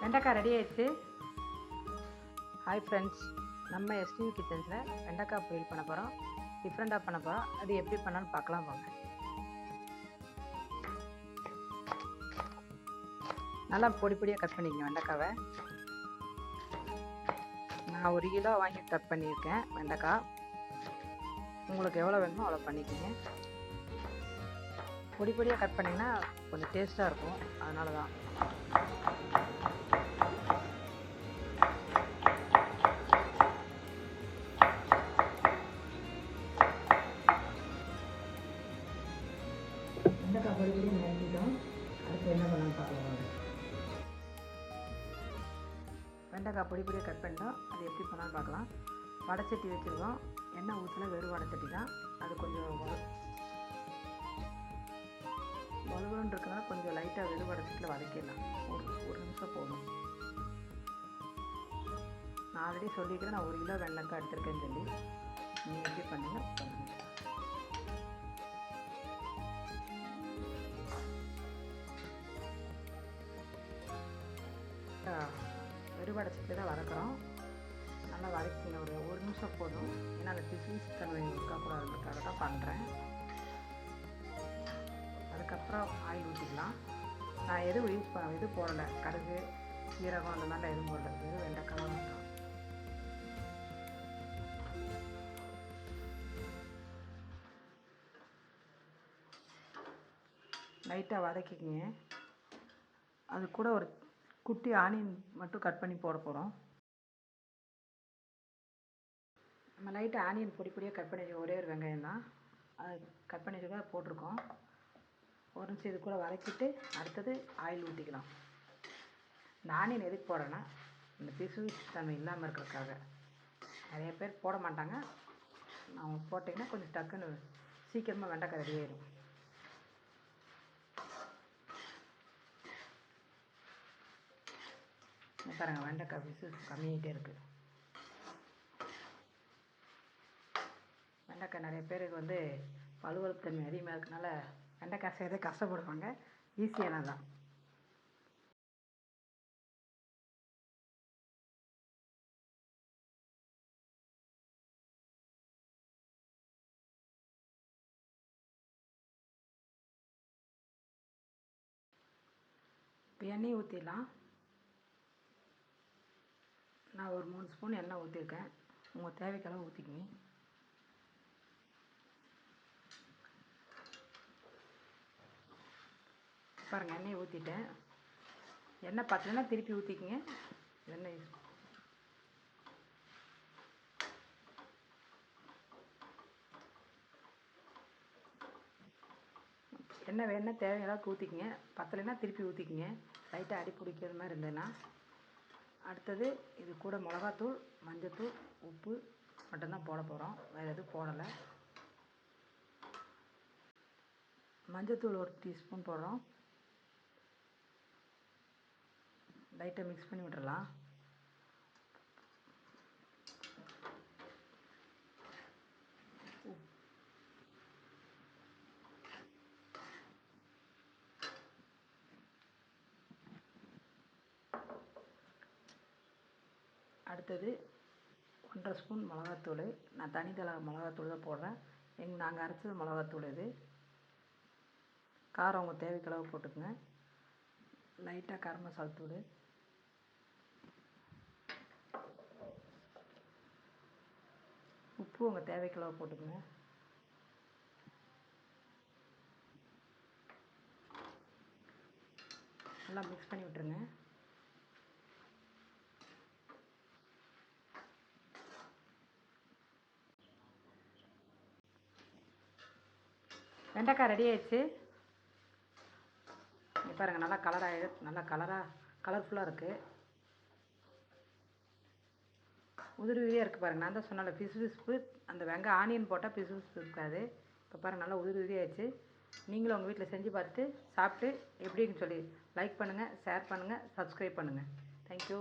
வெண்டைக்காய் ரெடி ஆயிடுச்சு. Hi friends நம்ம எஸ்டிவி கிச்சன்ஸில் வெண்டைக்காய் பொரியல் பண்ண போகிறோம் டிஃப்ரெண்ட்டாக பண்ண போகிறோம் அது எப்படி பண்ணாலும் பார்க்கலாம் வாங்க. நல்லா பொடி பொடியாக கட் பண்ணிக்கங்க வெண்டைக்காவை. நான் ஒரு கிலோ வாங்கி கட் பண்ணியிருக்கேன் வெண்டைக்காய். உங்களுக்கு எவ்வளோ வேணுமோ அவ்வளோ பண்ணிக்கோங்க. பொடி பொடியாக கட் பண்ணிங்கன்னா கொஞ்சம் டேஸ்ட்டாக இருக்கும். அதனால தான் என்ன பண்ணலாம்னு பார்க்கலாம் வெண்டைக்காய் பொடி பொடியாக கட் பண்ணிட்டோம். அது எப்படி பண்ணாலும் பார்க்கலாம். வடைச்சட்டி வச்சுருக்கோம். எண்ணெய் ஊற்றினா வெறும் வடைச்சட்டி தான். அது கொஞ்சம் வலுவலுன்னு இருக்கனால கொஞ்சம் லைட்டாக வெறும் வடைச்சட்டில் வதக்கிடலாம். ஒரு ஒரு நிமிஷம் போகணும் நான் ஆல்ரெடி சொல்லிக்கிறேன் நான் ஒரு கிலோ வெள்ளக்காய் எடுத்திருக்கேன்னு சொல்லி. நீங்கள் எப்படி பண்ணுங்க பண்ணுங்க வெறுவடைச்சிட்டு தான் வதக்குறோம் நல்லா வதக்கிங்க ஒரு ஒரு நிமிஷம் போதும். ஏன்னா அந்த பிசுபிசு தன்மை இருக்கக்கூடாதுன்றதுக்காக தான் பண்ணுறேன் அதுக்கப்புறம் ஆயில் ஊற்றிக்கலாம் நான் எதுவும் யூஸ் பண்ண இது போடலை. கடுகு சீரகம் அந்த மாதிரிலாம் எதுவும் போடல. வெறும் வெண்டைக்காய் மட்டும் லைட்டாக வதக்கிக்கிங்க. அது கூட ஒரு குட்டி ஆனியன் மட்டும் கட் பண்ணி போட போகிறோம் நம்ம லைட்டாக ஆனியன் பொடி பொடியாக கட் பண்ணி ஒரே ஒரு வெங்காயம் தான். அது கட் பண்ணிட்டு போட்டிருக்கோம். ஒரு நிமிஷம் இது கூட வதக்கிட்டு அடுத்தது ஆயில் ஊற்றிக்கலாம் இந்த ஆனியன் எதுக்கு போடுறேன்னா இந்த பிசு தன்மை இல்லாமல் இருக்கிறதுக்காக. நிறைய பேர் போட மாட்டாங்க. அவங்க போட்டிங்கன்னா கொஞ்சம் டக்குன்னு சீக்கிரமாக வெண்டைக்காய் ரெடி ஆயிடும் பாருங்கள் வெண்டைக்காய் விசு கம்மியாகிட்டே இருக்குது வெண்டைக்காய் நிறைய பேருக்கு வந்து பழுவழுத்தன்மை அதிகமாக இருக்கனால வெண்டைக்காய் செய்யறது கஷ்டப்படுவாங்க. ஈஸியானது தான். இப்போ எண்ணெய் ஊற்றிடலாம் நான் ஒரு மூணு ஸ்பூன் எண்ணெய் ஊற்றிருக்கேன் உங்கள் தேவைக்கெல்லாம் ஊற்றிக்கிங்க பாருங்கள் எண்ணெயை ஊற்றிட்டேன் எண்ணெய் பத்தலைன்னா திருப்பி ஊற்றிக்கிங்க எண்ணெய் எண்ணெய் வேணா தேவையான ஊற்றிக்கிங்க பத்தலைன்னா திருப்பி ஊற்றிக்கிங்க லைட்டாக அடி பிடிக்கிற மாதிரி இருந்ததுன்னா அடுத்தது இது கூட மிளகாத்தூள் மஞ்சத்தூள் உப்பு மட்டும்தான் போட போகிறோம் வேறு எதுவும் போடலை. மஞ்சத்தூள் ஒரு டீஸ்பூன் போடுறோம். லைட்டாக மிக்ஸ் பண்ணி விட்டுறலாம். அடுத்தது ஒன்றரை ஸ்பூன் மிளகாத்தூள். நான் தனி மிளகாத்தூள் தான் போடுறேன். எங்கள் நாங்கள் அரைச்சது மிளகாத்தூள் இது. காரம் உங்கள் தேவைக்களவு போட்டுக்கோங்க. லைட்டாக கரம் மசால் தூள். உப்பு உங்கள் தேவைக்களவு போட்டுக்கோங்க. நல்லா மிக்ஸ் பண்ணி விட்டுருங்க. வெண்டைக்காய் ரெடி ஆயிடுச்சு. பாருங்கள் நல்லா கலராக நல்லா கலராக கலர்ஃபுல்லாக இருக்குது உதிரி உதிரியாக இருக்குது பாருங்கள் நான் தான் சொன்னால பிசு பிசுப்பு அந்த வெங்காயம் ஆனியன் போட்டால் பிசு பிசுப்பு இருக்காது. இப்போ பாருங்கள் நல்லா உதிரி உதிரியாகிடுச்சு நீங்களும் உங்கள் வீட்டில் செஞ்சு பார்த்துட்டு சாப்பிட்டு எப்படின்னு சொல்லி லைக் பண்ணுங்கள் ஷேர் பண்ணுங்கள் சப்ஸ்கிரைப் பண்ணுங்கள் தேங்க்யூ